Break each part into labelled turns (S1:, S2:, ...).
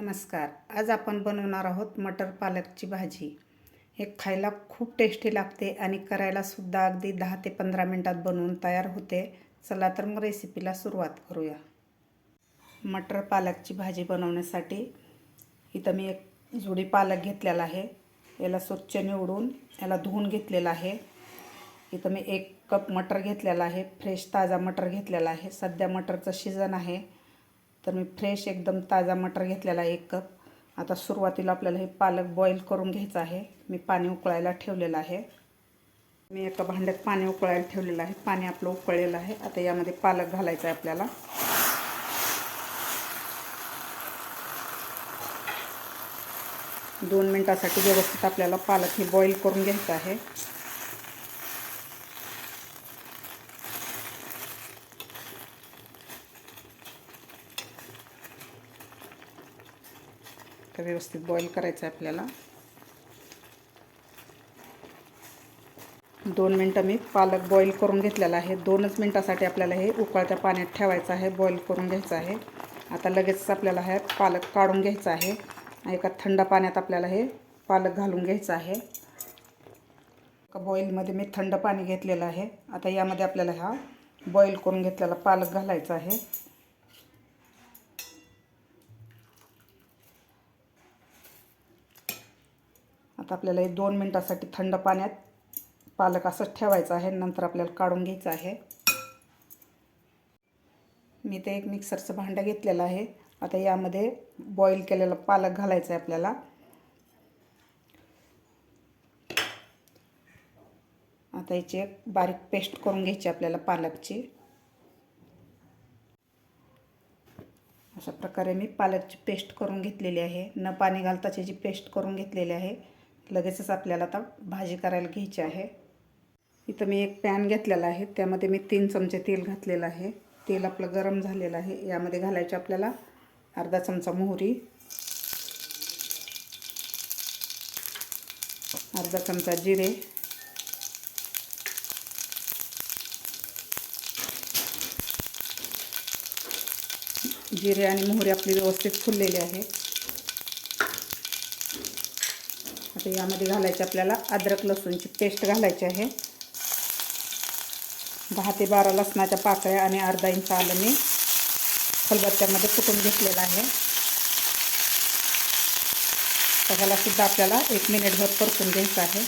S1: नमस्कार. आज आपण बनवणार आहोत मटर पालकची भाजी. हे खायला खूप टेस्टी लागते आणि करायलासुद्धा अगदी दहा ते पंधरा मिनटात बनवून तयार होते. चला तर मग रेसिपीला सुरुवात करूया. मटर पालकची भाजी बनवण्यासाठी इथं मी एक जुडी पालक घेतलेला आहे. याला स्वच्छ निवडून याला धुवून घेतलेला आहे. इथं मी एक कप मटर घेतलेला आहे. फ्रेश ताजा मटर घेतलेला आहे. सध्या मटरचं सीझन आहे. तर मी फ्रेश एकदम ताजा मटर घेतलेला आहे एक कप आता सुरुवातीला आपल्याला हे पालक बॉईल करून घ्यायचं आहे. मी पाणी उकळायला ठेवलेलं आहे. मी एका भांड्यात पाणी उकळायला ठेवलेलं आहे. पाणी आपलं उकळलेलं आहे. आता यामध्ये पालक घालायचं आहे आपल्याला. दोन मिनटासाठी व्यवस्थित आपल्याला पालक हे बॉईल करून घ्यायचं आहे. व्यवस्थित बॉईल करायचं आहे आपल्याला. दोन मिनटं मी पालक बॉईल करून घेतलेला आहे. दोनच मिनटासाठी आपल्याला हे उकळत्या पाण्यात ठेवायचं आहे. बॉईल करून घ्यायचं आहे. आता लगेच आपल्याला हे पालक काढून घ्यायचं आहे. एका थंड पाण्यात आपल्याला हे पालक घालून घ्यायचं आहे. एका बॉईलमध्ये मी थंड पाणी घेतलेलं आहे. आता यामध्ये आपल्याला हा बॉईल करून घेतलेला पालक घालायचा आहे. आता आपल्याला हे दोन मिनटासाठी थंड पाण्यात पालक असंच ठेवायचं आहे. नंतर आपल्याला काढून घ्यायचं आहे. मी ते एक मिक्सरचं भांडं घेतलेलं आहे. आता यामध्ये बॉईल केलेला पालक घालायचा आहे आपल्याला. आता याची एक बारीक पेस्ट करून घ्यायची आपल्याला पालकची. अशा प्रकारे मी पालकची पेस्ट करून घेतलेली आहे. न पाणी घालताच याची पेस्ट करून घेतलेली आहे लगेचच आपल्याला आता भाजी करायला घ्यायची आहे. इथं मी एक पॅन घेतलेला आहे. त्यामध्ये मी तीन चमचे तेल घातलेलं आहे. तेल आपलं गरम झालेलं आहे. यामध्ये घालायचे आपल्याला अर्धा चमचा मोहरी. अर्धा चमचा जिरे. जिरे आणि मोहरी आपली व्यवस्थित फुललेली आहे. आता यामध्ये घालायचे आपल्याला अद्रक लसूणची पेस्ट घालायची आहे. दहा ते बारा लसणाच्या पाकळ्या आणि अर्धा इंच आलं मी खलबत्त्यामध्ये कुटून घेतलेलं आहे. त्याला सुद्धा आपल्याला एक मिनिटभर परतून घ्यायचं आहे.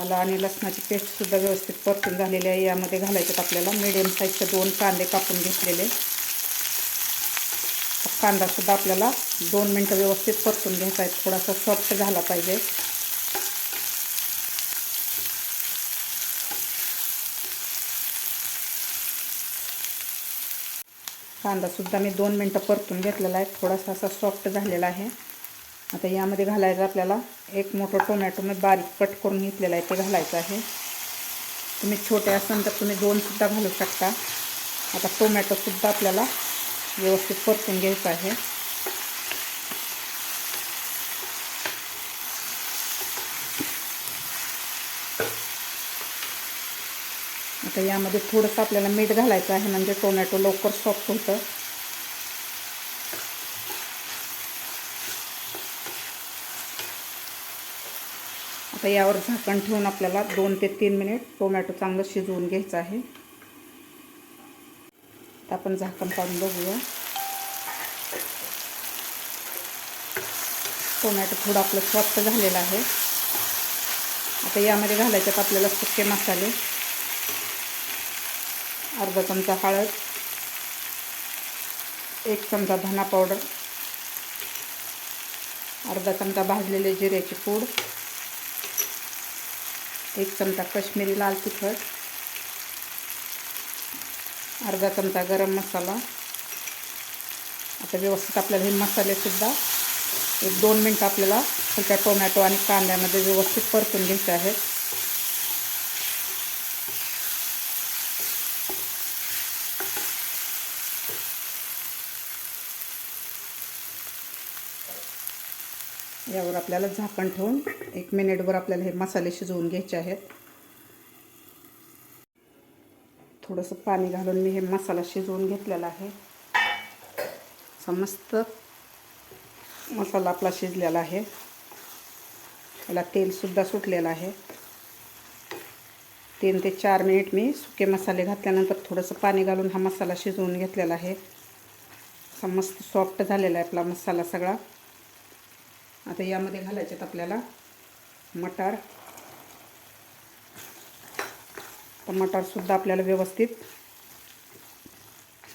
S1: आलं आणि लसणाची पेस्टसुद्धा व्यवस्थित परतून झालेली आहे. यामध्ये घालायच्यात आपल्याला मिडियम साईजचे दोन कांदे कापून घेतलेले. कांदासुद्धा आपल्याला दोन मिनटं व्यवस्थित परतून घ्यायचा आहे. थोडासा सॉफ्ट झाला पाहिजे. कांदासुद्धा मी दोन मिनटं परतून घेतलेला आहे. थोडासा असा सॉफ्ट झालेला आहे. आता यामध्ये घालायचं आपल्याला एक मोठं टोमॅटो मी बारीक कट करून घेतलेला आहे. ते घालायचं आहे. तुम्ही छोटे असाल तर तुम्ही दोनसुद्धा घालू शकता. आता टोमॅटोसुद्धा आपल्याला व्यवस्थित परतून घ्यायचं आहे. आता यामध्ये थोडंसं आपल्याला मीठ घालायचं आहे म्हणजे टोमॅटो लवकर सॉफ्ट होतं. आता यावर झाकण ठेवून आपल्याला दोन ते तीन मिनिट टोमॅटो चांगलं शिजवून घ्यायचं आहे. तर आपण झाकण काढून बघूया. टोमॅटो थोडं आपलं सॉफ्ट झालेलं आहे. आता यामध्ये घालायच्यात आपल्याला सुके मसाले. अर्धा चमचा हळद. एक चमचा धना पावडर. अर्धा चमचा भाजलेले जिऱ्याची पूड. एक चमचा कश्मीरी लाल तिखट. अर्धा चमचा गरम मसाला. आता व्यवस्थित आपल्याला हे मसालेसुद्धा एक दोन मिनटं आपल्याला हलक्या टोमॅटो आणि कांद्यामध्ये व्यवस्थित परतून घ्यायचे आहेत. यावर आपल्याला झाकण ठेवून एक मिनिटभर आपल्याला हे मसाले शिजवून घ्यायचे आहेत. थोडंसं पाणी घालून मी हे मसाला शिजवून घेतलेला आहे. मस्त मसाला आपला शिजलेला आहे. त्याला तेलसुद्धा सुटलेलं आहे. तीन ते चार मिनिट मी सुके मसाले घातल्यानंतर थोडंसं पाणी घालून हा मसाला शिजवून घेतलेला आहे. असा मस्त सॉफ्ट झालेला आहे आपला मसाला सगळा. आता यामध्ये घालायचे आपल्याला मटार. तर मटारसुद्धा आपल्याला व्यवस्थित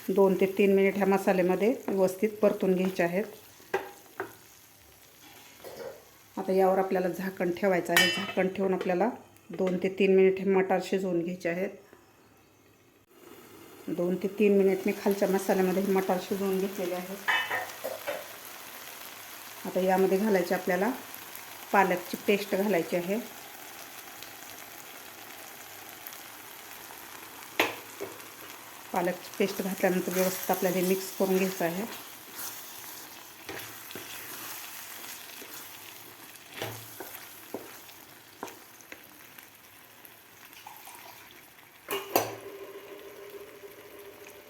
S1: दोन ते तीन मिनिट ह्या मसाल्यामध्ये व्यवस्थित परतून घ्यायचे आहेत. आता यावर आपल्याला झाकण ठेवायचं आहे. झाकण ठेवून आपल्याला दोन ते तीन मिनिट हे मटार शिजवून घ्यायचे आहेत. दोन ते तीन मिनिट मी खालच्या मसाल्यामध्ये हे मटार शिजवून घेतलेले आहेत. आता यामध्ये घालायचे आपल्याला पालकची पेस्ट घालायची आहे. पालक पेस्ट घातल्यानंतर व्यवस्थित आपल्याला हे मिक्स करून घ्यायचं आहे.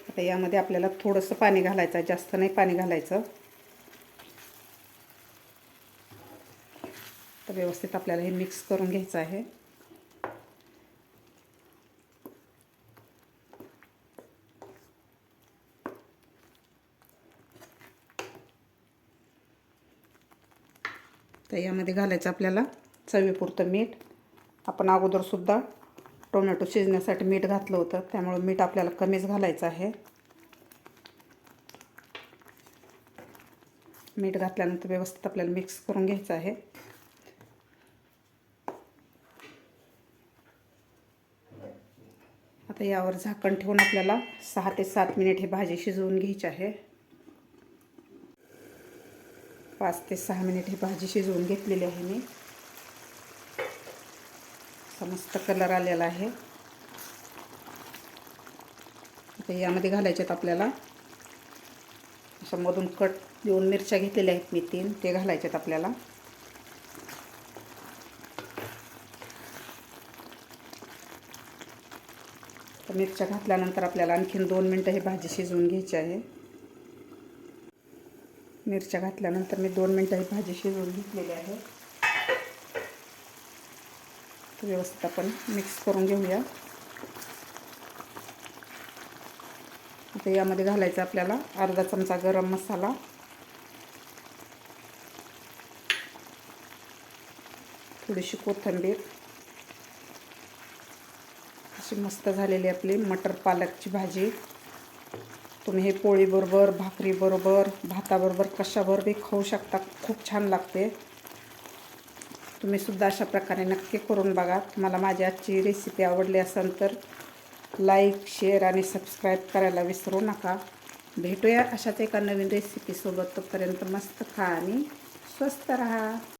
S1: आता यामध्ये आपल्याला थोडंसं पाणी घालायचं आहे जास्त नाही पाणी घालायचं. तर व्यवस्थित आपल्याला हे मिक्स करून घ्यायचं आहे. तर यामध्ये घालायचं आपल्याला चवीपुरतं मीठ. आपण अगोदरसुद्धा टोमॅटो शिजण्यासाठी मीठ घातलं होतं त्यामुळं मीठ आपल्याला कमीच घालायचं आहे. मीठ घातल्यानंतर व्यवस्थित आपल्याला मिक्स करून घ्यायचं आहे. आता यावर झाकण ठेवून आपल्याला सहा ते सात मिनिट ही भाजी शिजवून घ्यायची आहे. पाच ते सहा मिनिट ही भाजी शिजवून घेतलेली आहे मी. मस्त कलर आलेला आहे. आता यामध्ये घालायच्यात आपल्याला. अशा मधून कट देऊन मिरच्या घेतलेल्या आहेत मी तीन ते घालायच्यात आपल्याला. तर मिरच्या घातल्यानंतर आपल्याला आणखीन दोन मिनटं ही भाजी शिजवून घ्यायची आहे. मिरच्या घातल्यानंतर मी दोन मिनटं ही भाजी शिजवून घेतलेली आहे. व्यवस्थित आपण मिक्स करून घेऊया. आता यामध्ये घालायचं आपल्याला अर्धा चमचा गरम मसाला. थोडीशी कोथिंबीर. अशी मस्त झालेली आपली मटर पालकची भाजी. तुम्ही हे पोळीबरोबर भाकरीबरोबर भाताबरोबर कशाबरोबर बी खाऊ शकता. खूप छान लागते. तुम्ही सुद्धा अशा प्रकारे नक्की करून बघा. तुम्हाला माझी आजची रेसिपी आवडली असेल तर लाईक शेअर आणि सबस्क्राईब करायला विसरू नका. भेटूया अशाच एका नवीन रेसिपीसोबत तोपर्यंत मस्त खा आणि स्वस्त रहा.